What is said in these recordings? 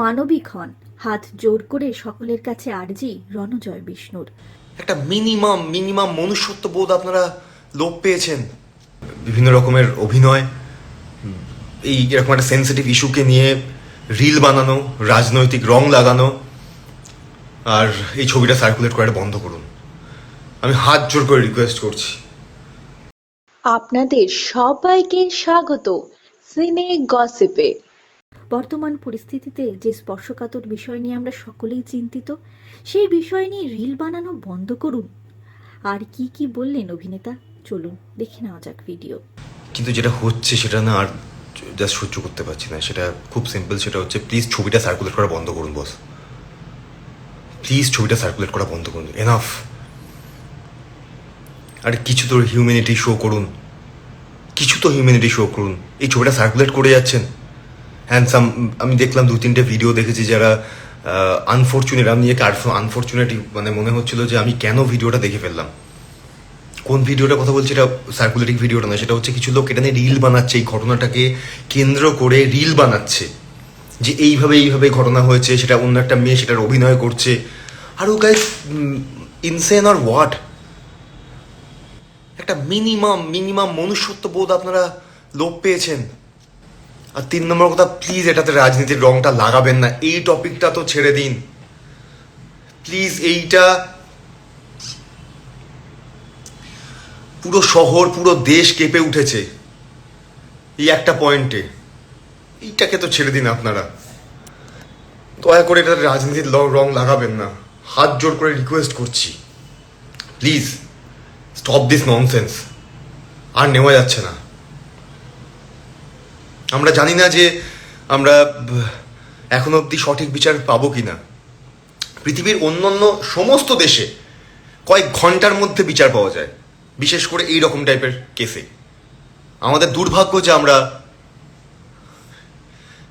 মানবিক হন। হাত জোর করে সকলের কাছে আর্জি রণজয় বিষ্ণুর। একটা মিনিমাম মিনিমাম মনুষ্যত্ব বোধ আপনারা লোপ পেয়েছেন। বিভিন্ন রকমের অভিনয় এই এরকম একটা সেন্সিটিভ ইস্যুকে নিয়ে রিল বানানো রাজনৈতিক রং লাগানো আর এই ছবিটা সার্কুলেট করাটা বন্ধ করুন। আমি হাত জোর করে রিকোয়েস্ট করছি। আপনাদের সবাইকে স্বাগত। সিনে গসিপে। বর্তমান পরিস্থিতিতে যে স্পর্শকাতর বিষয় নিয়ে আমরা সকলেই চিন্তিত, সেই বিষয় নিয়ে রিল বানানো বন্ধ করুন। আর কি কি বললেন অভিনেতা? চলুন, দেখে নেওয়া যাক ভিডিও কিন্তু যেটা হচ্ছে সেটা না আর জাস্ট সহ্য করতে পারছি না। সেটা খুব সিম্পল সেটা হচ্ছে প্লিজ ছবিটা সার্কুলেট করা বন্ধ করুন বস প্লিজ ছবিটা সার্কুলেট করা বন্ধ করুন। এনাফ আর কিছু তো হিউম্যানিটি শো করুন। কিছু তো হিউম্যানিটি শো করুন। এই ছবিটা সার্কুলেট করে যাচ্ছেন। হ্যান্ডসাম আমি দেখলাম দু তিনটে ভিডিও দেখেছি যারা আনফর্চুনেট আমি একে আনফর্চুনেট মানে মনে হচ্ছিল যে আমি কেন ভিডিওটা দেখে ফেললাম। কোন ভিডিওটা কথা বলছি এটা সার্কুলেটিং ভিডিওটা না সেটা হচ্ছে কিছু লোক এটা নিয়ে রিল বানাচ্ছে, এই ঘটনাটাকে কেন্দ্র করে রিল বানাচ্ছে। যে এইভাবে এইভাবে ঘটনা হয়েছে, সেটা অন্য একটা মেয়ে, সেটার অভিনয় করছে। আর ও গাইজ ইনসেন আর হোয়াট একটা মিনিমাম মিনিমাম মনুষ্যত্ব বোধ আপনারা লোপ পেয়েছেন। আর তিন নম্বর কথা প্লিজ এটাতে রাজনীতির রংটা লাগাবেন না। এই টপিকটা তো ছেড়ে দিন। প্লিজ এইটা পুরো শহর, পুরো দেশ কেঁপে উঠেছে। এই একটা পয়েন্টে এইটাকে তো ছেড়ে দিন আপনারা। দয়া করে এটা রাজনীতির রং লাগাবেন না। হাত জোর করে রিকোয়েস্ট করছি। প্লিজ স্টপ দিস ননসেন্স আর নেওয়া যাচ্ছে না। আমরা জানি না যে আমরা এখন অবধি সঠিক বিচার পাবো কি না পৃথিবীর অন্যান্য সমস্ত দেশে কয়েক ঘণ্টার মধ্যে বিচার পাওয়া যায়, বিশেষ করে এই রকম টাইপের কেসে। আমাদের দুর্ভাগ্য যে আমরা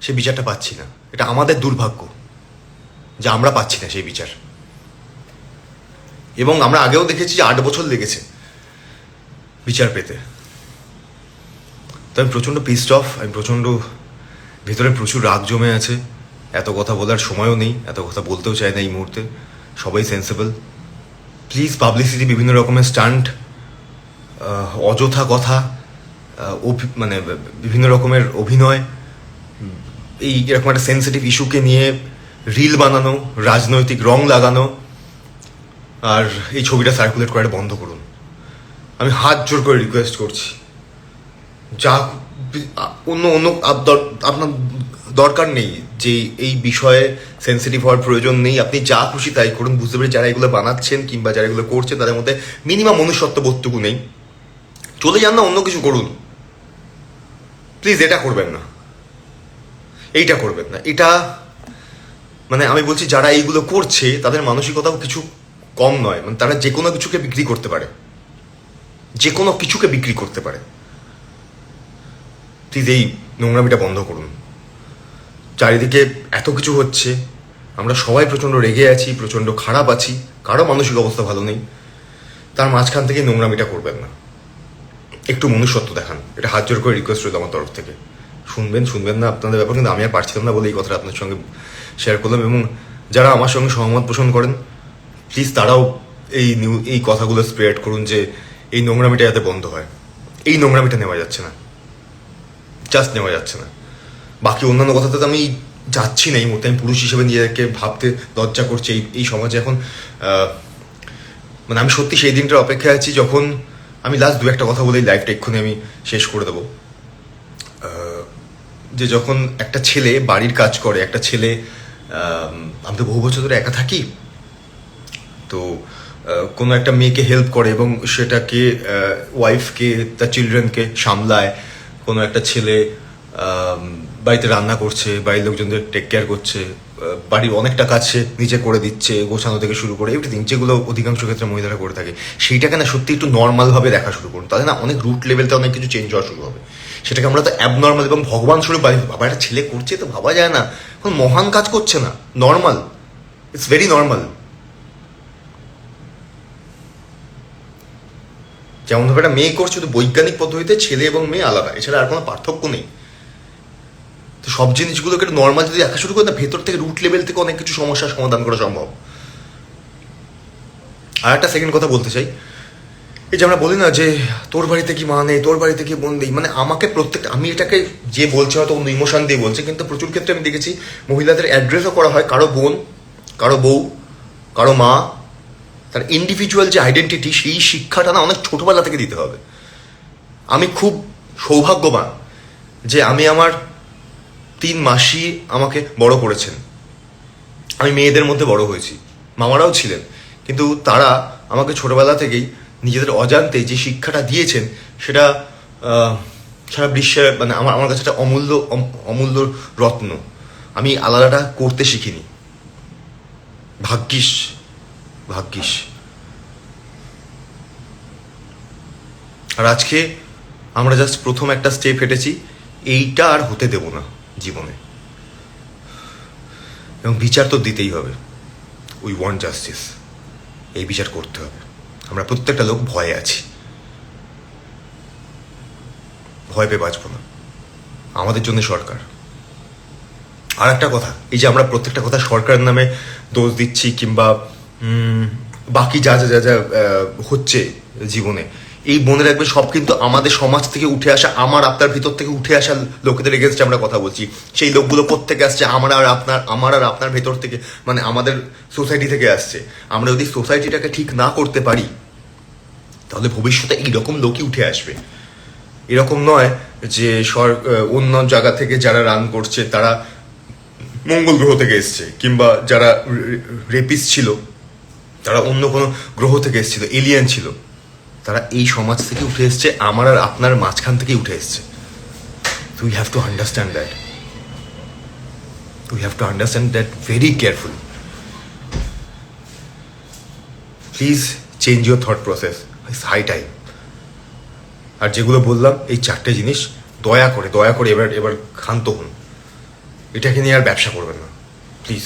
সে বিচারটা পাচ্ছি না। এটা আমাদের দুর্ভাগ্য যে আমরা পাচ্ছি না সেই বিচার। এবং আমরা আগেও দেখেছি যে আট বছর লেগেছে বিচার পেতে। তো আমি প্রচণ্ড পিসড অফ আমি প্রচণ্ড ভেতরে প্রচুর রাগ জমে আছে। এত কথা বলার সময়ও নেই, এত কথা বলতেও চাই না এই মুহূর্তে। সবাই সেন্সেবল প্লিজ পাবলিসিটি বিভিন্ন রকমের স্টান্ট অযথা কথা মানে বিভিন্ন রকমের অভিনয় এই এরকম একটা সেন্সিটিভ ইস্যুকে নিয়ে রিল বানানো, রাজনৈতিক রং লাগানো, আর এই ছবিটা সার্কুলেট করাটা বন্ধ করুন। আমি হাত জোর করে রিকোয়েস্ট করছি। যা অন্য অন্য আপনার দরকার নেই যে এই বিষয়ে সেন্সিটিভ হওয়ার প্রয়োজন নেই। আপনি যা খুশি তাই করুন। বুঝতে পারি যারা এগুলো বানাচ্ছেন কিংবা যারা এগুলো করছেন, তাদের মধ্যে মিনিমাম মনুষ্যত্ব বোধটুকু নেই। চলে যান না, অন্য কিছু করুন। প্লিজ এটা করবেন না। এইটা করবেন না। এটা মানে আমি বলছি, যারা এইগুলো করছে, তাদের মানসিকতাও কিছু কম নয়। মানে তারা যে কোনো কিছুকে বিক্রি করতে পারে। যে কোনো কিছুকে বিক্রি করতে পারে। প্লিজ এই নোংরামিটা বন্ধ করুন। চারিদিকে এত কিছু হচ্ছে, আমরা সবাই প্রচণ্ড রেগে আছি, প্রচণ্ড খারাপ আছি, কারও মানসিক অবস্থা ভালো নেই। তার মাঝখান থেকে নোংরামিটা করবেন না। একটু মনুষ্যত্ব দেখান। এটা হাত জোর করে রিকোয়েস্ট রইল আমার তরফ থেকে। শুনবেন শুনবেন না আপনাদের ব্যাপার, কিন্তু আমি আর পারছিলাম না বলে এই কথাটা আপনার সঙ্গে শেয়ার করলাম এবং যারা আমার সঙ্গে সহমত পোষণ করেন প্লিজ তারাও এই নিউ এই কথাগুলো স্প্রেড করুন যে এই নোংরামিটা যাতে বন্ধ হয়। এই নোংরামিটা নেওয়া যাচ্ছে না। জাস্ট নেওয়া যাচ্ছে না। বাকি অন্যান্য কথাতে তো আমি যাচ্ছি না, এই মুহূর্তে আমি পুরুষ হিসেবে নিজেকে ভাবতে লজ্জা করছি, এই এই সমাজে এখন মানে আমি সত্যি সেই দিনটার অপেক্ষায় আছি যখন আমি লাস্ট দু একটা কথা বলে এই লাইফটা এক্ষুনি আমি শেষ করে দেবো। যে যখন একটা ছেলে বাড়ির কাজ করে, একটা ছেলে আমি তো বহু বছর ধরে একা থাকি, তো কোনো একটা মেয়েকে হেল্প করে এবং সেটাকে ওয়াইফকে তার চিলড্রেনকে সামলায় কোনো একটা ছেলে বাড়িতে রান্না করছে, বাড়ির লোকজনদের টেক কেয়ার করছে বাড়ির অনেকটা কাজ সে নিজে করে দিচ্ছে, গোছানো থেকে শুরু করে এভরিথিং যেগুলো অধিকাংশ ক্ষেত্রে মহিলারা করে থাকে। সেইটাকে না সত্যি একটু নর্মালভাবে দেখা শুরু করুন। তাহলে না অনেক রুট লেভেলতে অনেক কিছু চেঞ্জ হওয়া শুরু হবে। সেটাকে আমরা তো অ্যাবনর্মাল এবং ভগবান স্বরূপ বাবা একটা ছেলে করছে তো ভাবা যায় না। কোনো মহান কাজ করছে না। নর্মাল ইটস ভেরি নর্মাল যেমনভাবে একটা মেয়ে করছে তো বৈজ্ঞানিক পদ্ধতিতে ছেলে এবং মেয়ে আলাদা, এছাড়া আর কোনো পার্থক্য নেই। তো সব জিনিসগুলোকে একটু নর্মাল যদি দেখা শুরু করে না ভেতর থেকে রুট লেভেল থেকে অনেক কিছু সমস্যার সমাধান করা সম্ভব। আর একটা সেকেন্ড কথা বলতে চাই। এই যে আমরা বলি না যে, তোর বাড়িতে কি মা নেই? তোর বাড়িতে কি বোন নেই? মানে আমাকে প্রত্যেকটা আমি এটাকে যে বলছে হয়তো অন্য ইমোশন দিয়ে বলছে, কিন্তু প্রচুর ক্ষেত্রে আমি দেখেছি মহিলাদের অ্যাড্রেসও করা হয় কারও বোন, কারও বউ, কারও মা তার ইন্ডিভিজুয়াল যে আইডেন্টিটি সেই শিক্ষাটা না অনেক ছোটবেলা থেকে দিতে হবে। আমি খুব সৌভাগ্যবান যে আমি আমার তিন মাসি আমাকে বড় করেছেন। আমি মেয়েদের মধ্যে বড় হয়েছি। মামারাও ছিলেন। কিন্তু তারা আমাকে ছোটবেলা থেকেই নিজেদের অজান্তে যে শিক্ষাটা দিয়েছেন, সেটা সারা বিশ্বের মানে আমার আমার কাছে একটা অমূল্য অমূল্য রত্ন। আমি আলাদাটা করতে শিখিনি। ভাগ্যিস ভাগ্যিস। আর আজকে আমরা জাস্ট প্রথম একটা স্টেপ হেঁটেছি, এইটা আর হতে দেব না জীবনে। এবং বিচার তো দিতেই হবে। উই ওয়ান্ট জাস্টিস এই বিচার করতে হবে। আমরা প্রত্যেকটা লোক ভয়ে আছি। ভয় পেয়ে বাঁচবো না। আমাদের জন্য সরকার। আর একটা কথা, এই যে আমরা প্রত্যেকটা কথা সরকারের নামে দোষ দিচ্ছি কিংবা বাকি যা যা যা যা হচ্ছে জীবনে, এই মনে রাখবে সব কিন্তু আমাদের সমাজ থেকে উঠে আসা, আমার আপনার ভিতর থেকে উঠে আসা লোকেদের এগেনস্টে আমরা কথা বলছি। সেই লোকগুলো কোথেকে আসছে, আমার আর আপনার, আমার আর আপনার ভেতর থেকে মানে আমাদের সোসাইটি থেকে আসছে। আমরা যদি সোসাইটিটাকে ঠিক না করতে পারি, তাহলে ভবিষ্যতে এইরকম লোকই উঠে আসবে। এরকম নয় যে সর অন্য জায়গা থেকে যারা রান করছে, তারা মঙ্গল গ্রহ থেকে এসছে, কিংবা যারা রেপিস ছিল তারা অন্য কোনো গ্রহ থেকে এসেছিল এলিয়ান ছিল। তারা এই সমাজ থেকে উঠে এসছে, আমার আর আপনার মাঝখান থেকে উঠে এসছে। We have to understand that we have to understand that very careful please change your thought process it's high time আর যেগুলো বললাম, এই চারটে জিনিস, দয়া করে দয়া করে এবার এবার ক্ষান্ত হন। এটাকে নিয়ে আর ব্যবসা করবেন না। প্লিজ